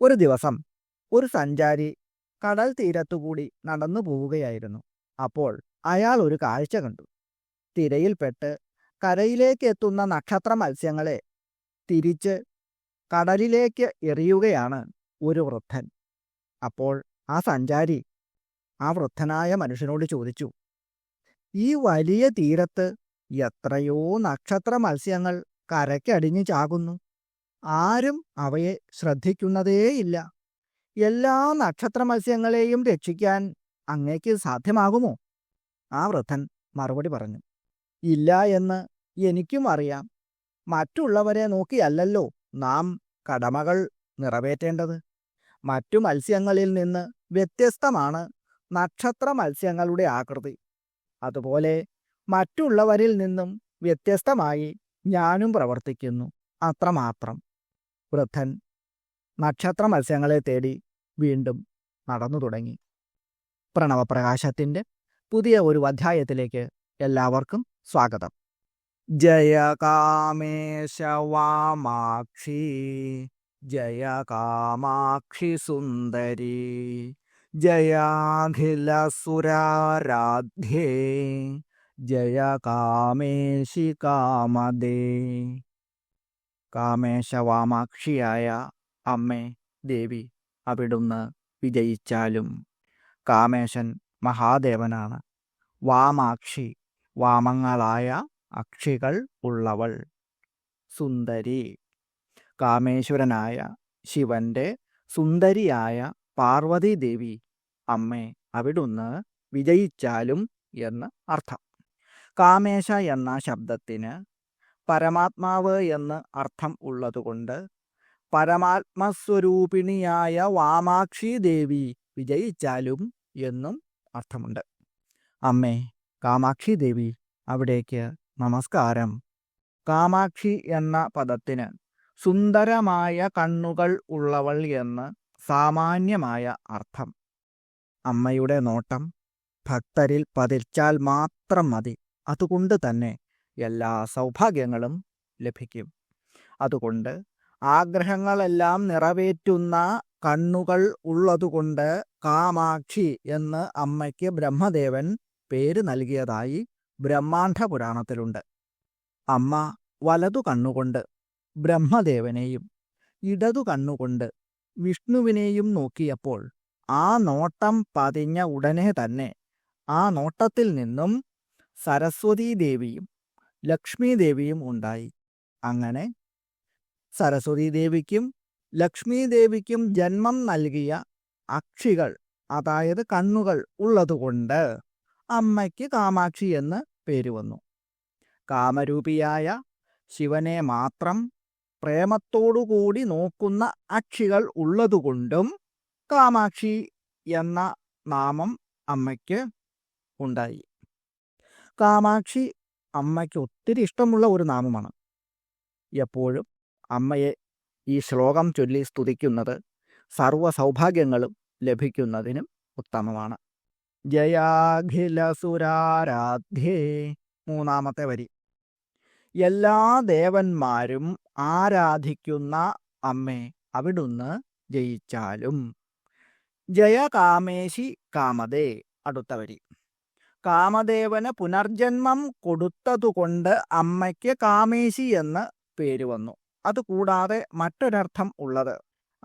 ഒരു ദിവസം ഒരു സഞ്ചാരി കടൽ തീരത്തുകൂടി നടന്നു പോവുകയായിരുന്നു. അപ്പോൾ അയാൾ ഒരു കാഴ്ച കണ്ടു. തിരയിൽപ്പെട്ട് കരയിലേക്ക് എത്തുന്ന നക്ഷത്ര മത്സ്യങ്ങളെ തിരിച്ച് കടലിലേക്ക് എറിയുകയാണ് ഒരു വൃദ്ധൻ. അപ്പോൾ ആ സഞ്ചാരി ആ വൃദ്ധനായ മനുഷ്യനോട് ചോദിച്ചു ഈ വലിയ തീരത്ത് എത്രയോ നക്ഷത്ര മത്സ്യങ്ങൾ കരയ്ക്കടിഞ്ഞു ചാകുന്നു? ആരും അവയെ ശ്രദ്ധിക്കുന്നതേയില്ല എല്ലാ നക്ഷത്ര മത്സ്യങ്ങളെയും രക്ഷിക്കാൻ അങ്ങേക്ക് സാധ്യമാകുമോ? ആ വൃദ്ധൻ മറുപടി പറഞ്ഞു. ഇല്ല എന്ന് എനിക്കും അറിയാം. മറ്റുള്ളവരെ നോക്കിയല്ലല്ലോ നാം കടമകൾ നിറവേറ്റേണ്ടത്. മറ്റു മത്സ്യങ്ങളിൽ നിന്ന് വ്യത്യസ്തമാണ് നക്ഷത്ര മത്സ്യങ്ങളുടെ ആകൃതി. അതുപോലെ മറ്റുള്ളവരിൽ നിന്നും വ്യത്യസ്തമായി ഞാനും പ്രവർത്തിക്കുന്നു. അത്രമാത്രം. വൃദ്ധൻ നക്ഷത്ര മത്സ്യങ്ങളെ തേടി വീണ്ടും നടന്നു തുടങ്ങി. പ്രണവപ്രകാശത്തിന്റെ പുതിയ ഒരു അധ്യായത്തിലേക്ക് എല്ലാവർക്കും സ്വാഗതം. ജയ കാമേശ വാമാക്ഷി ജയ കാമാക്ഷി സുന്ദരി ജയാഖില സുരാരാധ്യേ ജയ കാമേശി കാമദേ. കാമേശവാമാക്ഷിയായ അമ്മേ ദേവി അവിടുന്ന് വിജയിച്ചാലും. കാമേശൻ മഹാദേവനാണ്. വാമാക്ഷി വാമങ്ങളായ അക്ഷികൾ ഉള്ളവൾ. സുന്ദരി. കാമേശ്വരനായ ശിവന്റെ സുന്ദരിയായ പാർവതി ദേവി അമ്മേ അവിടുന്ന് വിജയിച്ചാലും എന്ന് അർത്ഥം. കാമേശ എന്ന ശബ്ദത്തിന് പരമാത്മാവ് എന്ന് അർത്ഥം ഉള്ളതുകൊണ്ട് പരമാത്മസ്വരൂപിണിയായ വാമാക്ഷി ദേവി വിജയിച്ചാലും എന്നും അർത്ഥമുണ്ട്. അമ്മേ കാമാക്ഷി ദേവി അവിടേക്ക് നമസ്കാരം. കാമാക്ഷി എന്ന പദത്തിന് സുന്ദരമായ കണ്ണുകൾ ഉള്ളവൾ എന്ന് സാമാന്യമായ അർത്ഥം. അമ്മയുടെ നോട്ടം ഭക്തരിൽ പതിച്ചാൽ മാത്രം മതി. അതുകൊണ്ട് തന്നെ എല്ലാ സൗഭാഗ്യങ്ങളും ലഭിക്കും. അതുകൊണ്ട് ആഗ്രഹങ്ങളെല്ലാം നിറവേറ്റുന്ന കണ്ണുകൾ ഉള്ളതുകൊണ്ട് കാമാക്ഷി എന്ന് അമ്മയ്ക്ക് ബ്രഹ്മദേവൻ പേര് നൽകിയതായി ബ്രഹ്മാണ്ഡ പുരാണത്തിലുണ്ട്. അമ്മ വലതു കണ്ണുകൊണ്ട് ബ്രഹ്മദേവനെയും ഇടതു കണ്ണുകൊണ്ട് വിഷ്ണുവിനെയും നോക്കിയപ്പോൾ ആ നോട്ടം പതിഞ്ഞ ഉടനെ തന്നെ ആ നോട്ടത്തിൽ നിന്നും സരസ്വതീ ദേവിയും ലക്ഷ്മി ദേവിയും ഉണ്ടായി. അങ്ങനെ സരസ്വതി ദേവിക്കും ലക്ഷ്മി ദേവിക്കും ജന്മം നൽകിയ അക്ഷികൾ അതായത് കണ്ണുകൾ ഉള്ളതുകൊണ്ട് അമ്മയ്ക്ക് കാമാക്ഷി എന്ന് പേര് വന്നു. കാമരൂപിയായ ശിവനെ മാത്രം പ്രേമത്തോടുകൂടി നോക്കുന്ന അക്ഷികൾ ഉള്ളതുകൊണ്ടും കാമാക്ഷി എന്ന നാമം അമ്മയ്ക്ക് ഉണ്ടായി. കാമാക്ഷി അമ്മയ്ക്ക് ഒത്തിരി ഇഷ്ടമുള്ള ഒരു നാമമാണ്. എപ്പോഴും അമ്മയെ ഈ ശ്ലോകം ചൊല്ലി സ്തുതിക്കുന്നത് സർവ സൗഭാഗ്യങ്ങളും ലഭിക്കുന്നതിനും ഉത്തമമാണ്. ജയാഖിലസുരാരാധ്യേ മൂന്നാമത്തെ വരി. എല്ലാ ദേവന്മാരും ആരാധിക്കുന്ന അമ്മേ അവിടുന്ന് ജയിച്ചാലും. ജയകാമേശി കാമതേ അടുത്ത വരി. കാമദേവന് പുനർജന്മം കൊടുത്തതുകൊണ്ട് അമ്മയ്ക്ക് കാമേശി എന്ന് പേര് വന്നു. അതുകൂടാതെ മറ്റൊരർത്ഥം ഉള്ളത്.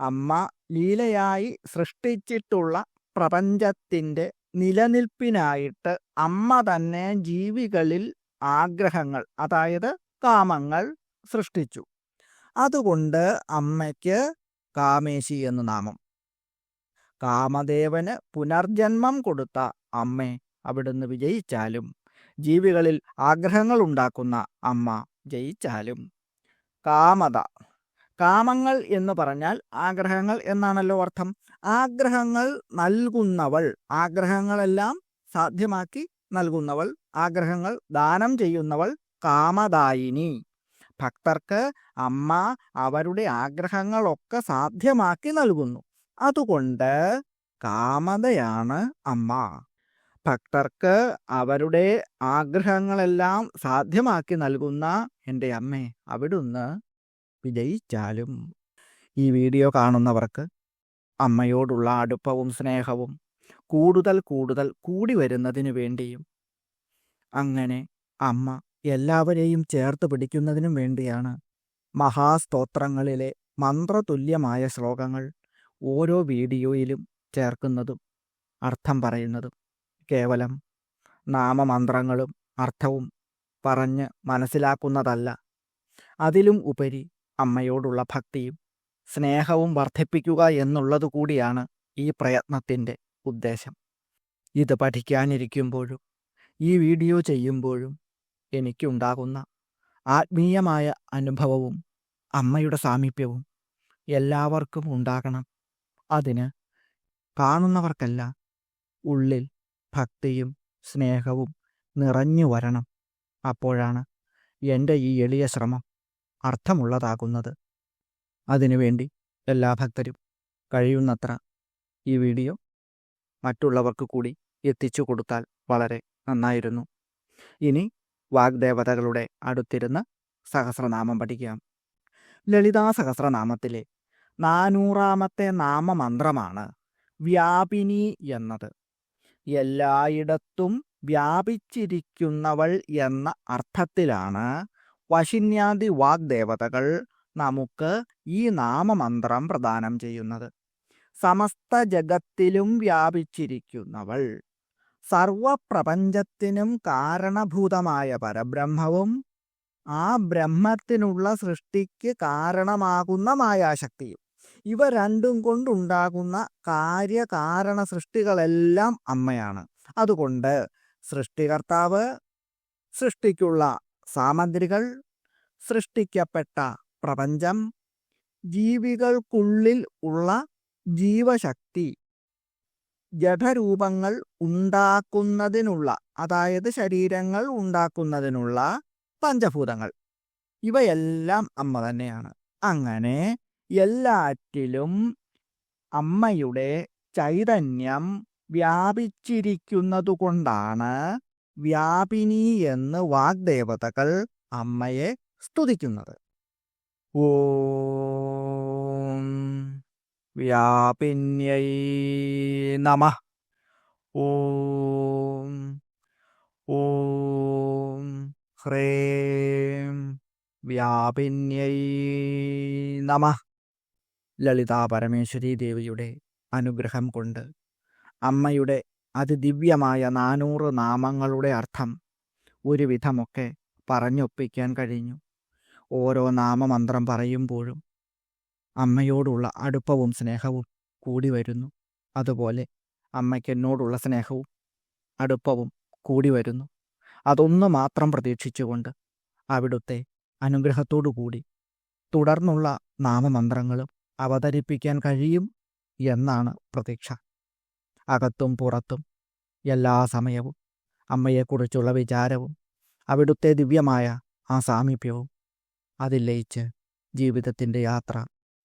അമ്മ ലീലയായി സൃഷ്ടിച്ചിട്ടുള്ള പ്രപഞ്ചത്തിന്റെ നിലനിൽപ്പിനായിട്ട് അമ്മ തന്നെ ജീവികളിൽ ആഗ്രഹങ്ങൾ അതായത് കാമങ്ങൾ സൃഷ്ടിച്ചു. അതുകൊണ്ട് അമ്മയ്ക്ക് കാമേശി എന്ന് നാമം. കാമദേവന് പുനർജന്മം കൊടുത്ത അമ്മേ അവിടുന്ന് വിജയിച്ചാലും ജീവികളിൽ ആഗ്രഹങ്ങൾ ഉണ്ടാക്കുന്ന അമ്മ ജയിച്ചാലും. കാമത. കാമങ്ങൾ എന്ന് പറഞ്ഞാൽ ആഗ്രഹങ്ങൾ എന്നാണല്ലോ അർത്ഥം. ആഗ്രഹങ്ങൾ നൽകുന്നവൾ ആഗ്രഹങ്ങളെല്ലാം സാധ്യമാക്കി നൽകുന്നവൾ ആഗ്രഹങ്ങൾ ദാനം ചെയ്യുന്നവൾ കാമദായിനി. ഭക്തർക്ക് അമ്മ അവരുടെ ആഗ്രഹങ്ങളൊക്കെ സാധ്യമാക്കി നൽകുന്നു. അതുകൊണ്ട് കാമതയാണ് അമ്മ. ഭക്തർക്ക് അവരുടെ ആഗ്രഹങ്ങളെല്ലാം സാധ്യമാക്കി നൽകുന്ന എന്റെ അമ്മ അവിടുന്ന് വിജയിച്ചാലും ഈ വീഡിയോ കാണുന്നവർക്ക് അമ്മയോടുള്ള അടുപ്പവും സ്നേഹവും കൂടുതൽ കൂടുതൽ കൂടി വരുന്നതിനു വേണ്ടിയും അങ്ങനെ അമ്മ എല്ലാവരെയും ചേർത്ത് പിടിക്കുന്നതിനും വേണ്ടിയാണ് മഹാസ്തോത്രങ്ങളിലെ മന്ത്രതുല്യമായ ശ്ലോകങ്ങൾ ഓരോ വീഡിയോയിലും ചേർക്കുന്നതും അർത്ഥം പറയുന്നതും. കേവലം നാമമന്ത്രങ്ങളും അർത്ഥവും പറഞ്ഞ് മനസ്സിലാക്കുന്നതല്ല. അതിലും ഉപരി അമ്മയോടുള്ള ഭക്തിയും സ്നേഹവും വർദ്ധിപ്പിക്കുക എന്നുള്ളതുകൂടിയാണ് ഈ പ്രയത്നത്തിന്റെ ഉദ്ദേശം. ഇത് പഠിക്കാനിരിക്കുമ്പോഴും ഈ വീഡിയോ ചെയ്യുമ്പോഴും എനിക്കുണ്ടാകുന്ന ആത്മീയമായ അനുഭവവും അമ്മയുടെ സാമീപ്യവും എല്ലാവർക്കും ഉണ്ടാകണം. അതിന് കാണുന്നവർക്കല്ല ഉള്ളിൽ ഭക്തിയും സ്നേഹവും നിറഞ്ഞു വരണം. അപ്പോഴാണ് എന്റെ ഈ എളിയ ശ്രമം അർത്ഥമുള്ളതാകുന്നത്. അതിനുവേണ്ടി എല്ലാ ഭക്തരും കഴിയുന്നത്ര ഈ വീഡിയോ മറ്റുള്ളവർക്ക് കൂടി എത്തിച്ചു കൊടുത്താൽ വളരെ നന്നായിരുന്നു. ഇനി വാഗ്ദേവതകളുടെ അടുത്തിരുന്ന് സഹസ്രനാമം പഠിക്കാം. ലളിതാ സഹസ്രനാമത്തിലെ നാനൂറാമത്തെ നാമമന്ത്രമാണ് വ്യാപിനി എന്നത്. എല്ലായിടത്തും വ്യാപിച്ചിരിക്കുന്നവൾ എന്ന അർത്ഥത്തിലാണ് വശിന്യാദി വാഗ്ദേവതകൾ നമുക്ക് ഈ നാമമന്ത്രം പ്രദാനം ചെയ്യുന്നത്. സമസ്ത ജഗത്തിലും വ്യാപിച്ചിരിക്കുന്നവൾ സർവപ്രപഞ്ചത്തിനും കാരണഭൂതമായ പരബ്രഹ്മവും ആ ബ്രഹ്മത്തിനുള്ള സൃഷ്ടിക്ക് കാരണമാകുന്ന മായാശക്തിയും. ഇവ രണ്ടും കൊണ്ടുണ്ടാകുന്ന കാര്യകാരണ സൃഷ്ടികളെല്ലാം അമ്മയാണ്. അതുകൊണ്ട് സൃഷ്ടികർത്താവ് സൃഷ്ടിക്കുള്ള സാമഗ്രികൾ സൃഷ്ടിക്കപ്പെട്ട പ്രപഞ്ചം ജീവികൾക്കുള്ളിൽ ഉള്ള ജീവശക്തി ജഡരൂപങ്ങൾ ഉണ്ടാക്കുന്നതിനുള്ള അതായത് ശരീരങ്ങൾ ഉണ്ടാക്കുന്നതിനുള്ള പഞ്ചഭൂതങ്ങൾ. ഇവയെല്ലാം അമ്മ തന്നെയാണ്. അങ്ങനെ എല്ലാറ്റിലും അമ്മയുടെ ചൈതന്യം വ്യാപിച്ചിരിക്കുന്നതുകൊണ്ടാണ് വ്യാപിനി എന്ന് വാഗ്ദേവതകൾ അമ്മയെ സ്തുതിക്കുന്നത്. ഓ വ്യാപിന്യൈ നമ. ഓം ഓം ഹ്രേം വ്യാപിന്യൈ നമ. ലളിതാ പരമേശ്വരി ദേവിയുടെ അനുഗ്രഹം കൊണ്ട്. അമ്മയുടെ അതിദിവ്യമായ നാനൂറ് നാമങ്ങളുടെ അർത്ഥം ഒരുവിധമൊക്കെ പറഞ്ഞൊപ്പിക്കാൻ കഴിഞ്ഞു. ഓരോ നാമമന്ത്രം പറയുമ്പോഴും അമ്മയോടുള്ള അടുപ്പവും സ്നേഹവും കൂടി വരുന്നു. അതുപോലെ അമ്മയ്ക്ക് എന്നോടുള്ള സ്നേഹവും അടുപ്പവും കൂടി വരുന്നു. അതൊന്നു മാത്രം പ്രതീക്ഷിച്ചുകൊണ്ട് അവിടുത്തെ അനുഗ്രഹത്തോടു കൂടി തുടർന്നുള്ള നാമമന്ത്രങ്ങളും അവതരിപ്പിക്കാൻ കഴിയും എന്നാണ് പ്രതീക്ഷ. അകത്തും പുറത്തും എല്ലാ സമയവും അമ്മയെക്കുറിച്ചുള്ള വിചാരവും അവിടുത്തെ ദിവ്യമായ ആ സാമീപ്യവും അതിൽ ലയിച്ച് ജീവിതത്തിന്റെ യാത്ര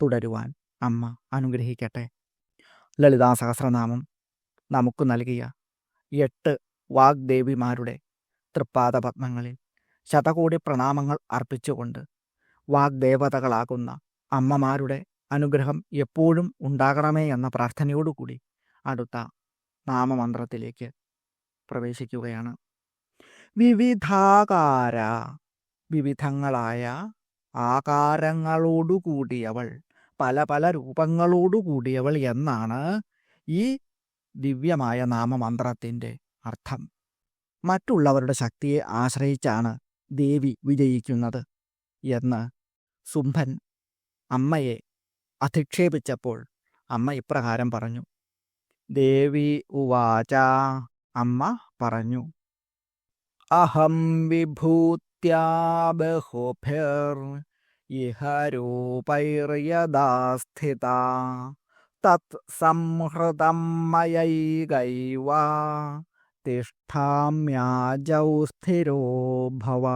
തുടരുവാൻ അമ്മ അനുഗ്രഹിക്കട്ടെ. ലളിതാ സഹസ്രനാമം നമുക്ക് നൽകിയ എട്ട് വാഗ്ദേവിമാരുടെ തൃപ്പാദപത്മങ്ങളിൽ ശതകോടി പ്രണാമങ്ങൾ അർപ്പിച്ചുകൊണ്ട് വാഗ്ദേവതകളാകുന്ന അമ്മമാരുടെ അനുഗ്രഹം എപ്പോഴും ഉണ്ടാകണമേ എന്ന പ്രാർത്ഥനയോടുകൂടി അടുത്ത നാമമന്ത്രത്തിലേക്ക് പ്രവേശിക്കുകയാണ്. വിവിധാകാര വിവിധങ്ങളായ ആകാരങ്ങളോടുകൂടിയവൾ പല പല രൂപങ്ങളോടുകൂടിയവൾ എന്നാണ് ഈ ദിവ്യമായ നാമമന്ത്രത്തിന്റെ അർത്ഥം. മറ്റുള്ളവരുടെ ശക്തിയെ ആശ്രയിച്ചാണ് ദേവി വിജയിക്കുന്നത് എന്ന് സുംഭൻ അമ്മയെ അധിക്ഷേപിച്ചപ്പോൾ അമ്മ ഇപ്രകാരം പറഞ്ഞു ദേവി ഉവാച അമ്മ പറഞ്ഞു അഹം വിഭൂത്യാ തത് സംഹൃതം മയൈകൈവ തിഷ്ഠാമ്യാജൗ സ്ഥിരോ ഭവ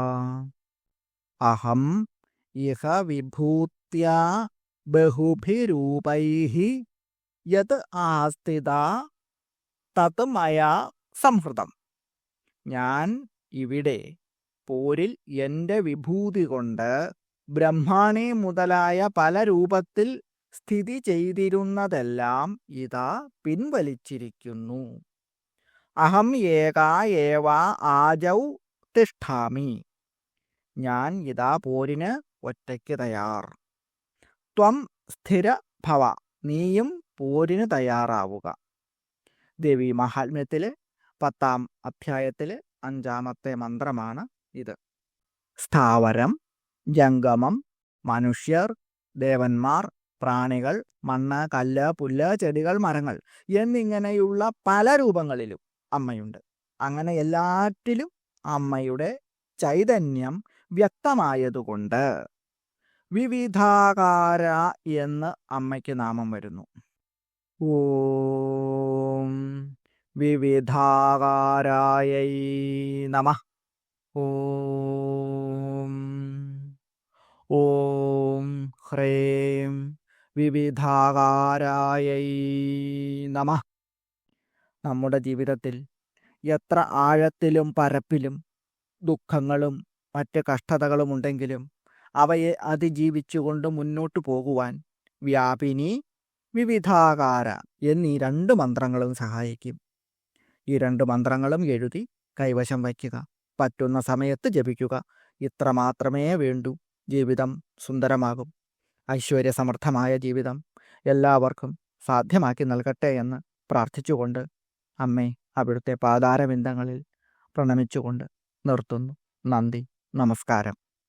അഹം ഇഹ വിഭൂത്യാ ബഹുഭിരൂപൈः യത് ആസ്ഥിത തത് മയാ സംഹൃതം. ഞാൻ ഇവിടെ പോരിൽ എന്റെ വിഭൂതി കൊണ്ട് ബ്രഹ്മാണി മുതലായ പല രൂപത്തിൽ സ്ഥിതി ചെയ്തിരുന്നതെല്ലാം ഇതാ പിൻവലിച്ചിരിക്കുന്നു. അഹം ഏകാ ഏവ ആജൗ തിഷ്ഠാമി. ഞാൻ ഇതാ പോരിന് ഒറ്റയ്ക്ക് തയ്യാർ. ത്വം സ്ഥിര ഭവ. നീയും പോരിന് തയ്യാറാവുക. ദേവി മഹാത്മ്യത്തിലെ പത്താം അധ്യായത്തിലെ അഞ്ചാമത്തെ മന്ത്രമാണ് ഇത്. സ്ഥാവരം ജംഗമം മനുഷ്യർ ദേവന്മാർ പ്രാണികൾ മണ്ണ് കല്ല് പുല്ല് ചെടികൾ മരങ്ങൾ എന്നിങ്ങനെയുള്ള പല രൂപങ്ങളിലും അമ്മയുണ്ട്. അങ്ങനെ എല്ലാറ്റിലും അമ്മയുടെ ചൈതന്യം വ്യക്തമായതുകൊണ്ട് വിവിധാകാര എന്ന് അമ്മയ്ക്ക് നാമം വരുന്നു. ഓം വിവിധാകാരായൈ നമ. ഓം ഓം ഹ്രേം വിവിധാകാരായൈ നമ. നമ്മുടെ ജീവിതത്തിൽ എത്ര ആഴത്തിലും പരപ്പിലും ദുഃഖങ്ങളും മറ്റ് കഷ്ടതകളും ഉണ്ടെങ്കിലും അവയെ അതിജീവിച്ചുകൊണ്ട് മുന്നോട്ട് പോകുവാൻ വ്യാപിനി വിവിധാകാര എന്നീ രണ്ട് മന്ത്രങ്ങളും സഹായിക്കും. ഈ രണ്ട് മന്ത്രങ്ങളും എഴുതി കൈവശം വയ്ക്കുക. പറ്റുന്ന സമയത്ത് ജപിക്കുക. ഇത്ര മാത്രമേ വേണ്ടൂ. ജീവിതം സുന്ദരമാകും. ഐശ്വര്യസമർത്ഥമായ ജീവിതം എല്ലാവർക്കും സാധ്യമാക്കി നൽകട്ടെ എന്ന് പ്രാർത്ഥിച്ചുകൊണ്ട് അമ്മേ അവിടുത്തെ പാതാരബിന്ദങ്ങളിൽ പ്രണമിച്ചുകൊണ്ട് നിർത്തുന്നു. നന്ദി. നമസ്കാരം.